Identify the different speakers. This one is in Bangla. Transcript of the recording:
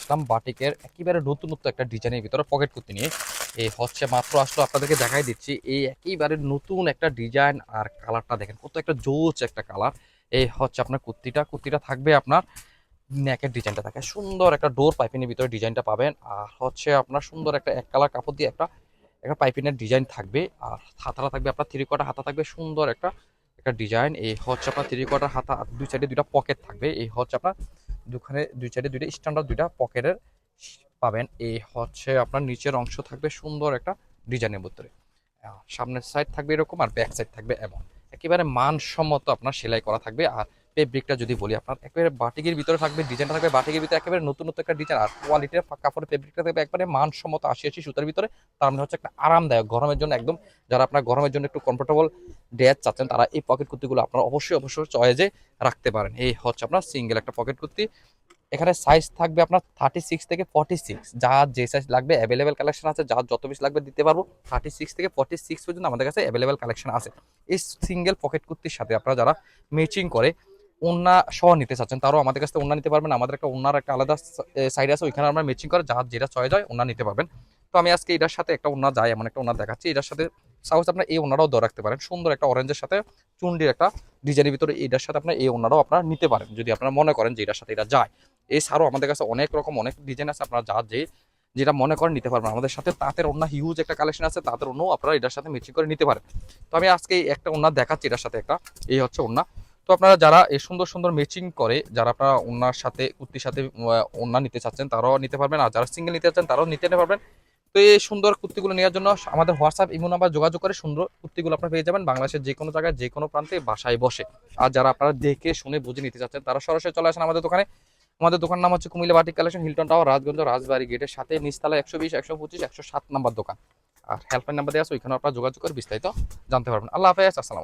Speaker 1: ইসলাম বাটিকের একেবারে নতুনত্ব একটা ডিজাইনের ভিতরে পকেট কুর্তি নিয়ে। এই হচ্ছে মাত্র আসলো আপনাদেরকে দেখাই দিচ্ছি এই একেবারে নতুন একটা ডিজাইন আর কালারটা দেখেন, কত একটা জোচ একটা কালার। এই হচ্ছে আপনার কুর্তিটা কুর্তিটা থাকবে আপনার নেকের ডিজাইনটা থাকে, সুন্দর একটা ডোর পাইপিনের ভিতরে ডিজাইনটা পাবেন। আর হচ্ছে আপনার সুন্দর একটা এক কালার কাপড় দিয়ে একটা একটা পাইপিনের ডিজাইন থাকবে। আর হাতাটা থাকবে আপনার থ্রি কোয়ার্টার হাতা থাকবে, সুন্দর একটা একটা ডিজাইন। এই হচ্ছে আপনার থ্রি কোয়ার্টার হাতা দুই সাইডে দুইটা পকেট থাকবে। এই হচ্ছে আপনার দুখানে, দুই সাইডে দুইটা স্ট্যান্ডার্ড দুইটা পকেটের পাবেন। এই হচ্ছে আপনার নিচের অংশ থাকবে সুন্দর একটা ডিজাইনের ভিতরে। সামনের সাইড থাকবে এরকম আর ব্যাক সাইড থাকবে এমন। একেবারে মানসম্মত আপনার সেলাই করা থাকবে। আর ফেব্রিকটা যদি বলি আপনার, একেবারে বাটিকের ভিতরে থাকবে ডিজাইনটা থাকবে বাটিকের ভিতরে একেবারে নতুন নতুন একটা ডিজাইন আর কোয়ালিটির কাপড়ের ফেব্রিকটা থাকবে একবারে মানসম্মত আশি আশি সুতার ভিতরে। তার মানে হচ্ছে একটা আরামদায়ক, গরমের জন্য একদম যারা আপনার গরমের জন্য একটু কমফোর্টেবল ড্রেস চাচ্ছেন, তারা এই পকেট কুর্তিগুলো আপনার অবশ্যই অবশ্যই চয়েজে রাখতে পারেন। এই হচ্ছে আপনার সিঙ্গেল একটা পকেট কুর্তি। এখানে সাইজ থাকবে আপনার থার্টি সিক্স থেকে ফর্টি সিক্স যার যে সাইজ লাগবে অ্যাভেলেবেল কালেকশন আছে যার যত পিস লাগবে দিতে পারব। থার্টি সিক্স থেকে ফর্টি সিক্স পর্যন্ত আমাদের কাছে অ্যাভেলেবেল কালেকশন আছে। এই সিঙ্গেল পকেট কুর্তির সাথে আপনারা যারা ম্যাচিং করে ওন্না সহ নিতে চাচ্ছেন, তারও আমাদের কাছে ওন্না নিতে পারবেন। আমাদের একটা ওন্নার একটা আলাদা সাইড আছে, ওইখানে আমরা ম্যাচিং করে যার যেটা চয়েস হয় ওন্না নিতে পারবেন। তো আমি আজকে এটার সাথে একটা ওন্না যাই, এমন একটা ওন্না দেখাচ্ছি। এটার সাথে সাহস আপনার এই ওনারাও দর রাখতে পারেন। সুন্দর একটা অরেঞ্জের সাথে চুন্ডির একটা ডিজাইনের ভিতরে এটার সাথে আপনার, এই ওনারাও আপনারা নিতে পারেন। যদি আপনারা মনে করেন যে এটার সাথে এটা যায়। এছাড়াও আমাদের কাছে অনেক রকম, অনেক ডিজাইন আছে আপনারা যা যে যেটা মনে করেন নিতে পারবেন। আমাদের সাথে তাঁতের অন্য হিউজ একটা কালেকশন আছে, তাঁতের অন্য আপনারা এটার সাথে ম্যাচিং করে নিতে পারেন। তো আমি আজকে একটা ওনা দেখাচ্ছি, এটার সাথে একটা, এই হচ্ছে ওনা তো আপনারা যারা এই সুন্দর সুন্দর ম্যাচিং করে, যারা আপনারা ওনার সাথে, কুর্তির সাথে ওনা নিতে চাচ্ছেন, তারাও নিতে পারবেন। আর যারা সিঙ্গেল নিতে চাচ্ছেন, তারাও নিতে পারবেন। তো এই সুন্দর কুর্তিগুলো নেওয়ার জন্য আমাদের হোয়াটসঅ্যাপ, ইমো নাম্বার যোগাযোগ করে সুন্দর কুর্তিগুলো আপনারা পেয়ে যাবেন বাংলাদেশের যে কোনো জায়গায়, যে কোনো প্রান্তে বাসায় বসে। আর যারা আপনারা দেখে শুনে বুঝে নিতে চাচ্ছেন, তারা সরাসরি চলে আসেন আমাদের দোকানে। আমাদের দোকান নাম হচ্ছে Comilla batik collection Hilton tower Rajganj, Rajbari গেটের সাথে নিচতলা একশো বিশ, একশো পঁচিশ, একশো সাত নাম্বার দোকান। আর হেল্পলাইন নাম্বার দেওয়া আছে ওইখানে আপনারা যোগাযোগ করে বিস্তারিত জানতে পারবেন। আল্লাহ হাফেজ, আসসালাম